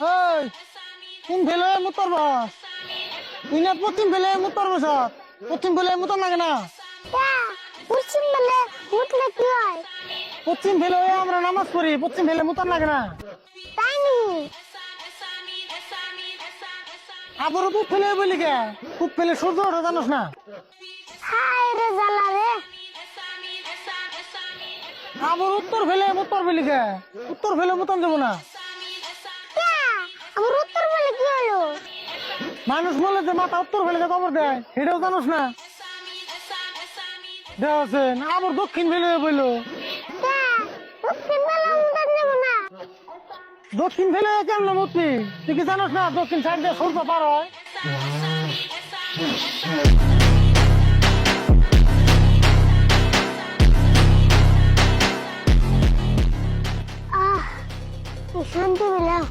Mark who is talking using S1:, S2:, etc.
S1: ওই কোন ফেলে মুতর বস না পশ্চিম ফেলে মুতর বস পশ্চিম ফেলে মুতর লাগে না।
S2: পশ্চিম বেলে মুতলে কি হয়।
S1: পশ্চিম হয়ে আমরা নামাজ পড়ি পশ্চিম ফেলে মুতর লাগে না।
S2: তাই নি?
S1: আবার বুক ফেলে বলি কে বুক ফেলে সূর্য ওঠে জানোস না?
S2: হায় রে জ্বালা রে।
S1: আবার উত্তর ফেলে উত্তর ফেলি কে উত্তর ফেলে মতন দেবো না। মানুষ বলে যে মাথা উত্তর ফেলে যে কবর দেয় সেটাও জানোস না? দেওয়া আছে। আবার দক্ষিণ ফেলে বইলো।
S2: দক্ষিণ
S1: ফেলে কেমন মূর্তি? তুই কি জানোস না দক্ষিণ সাইড দিয়ে সূর্য পার হয়?
S2: শান্তি পেলাম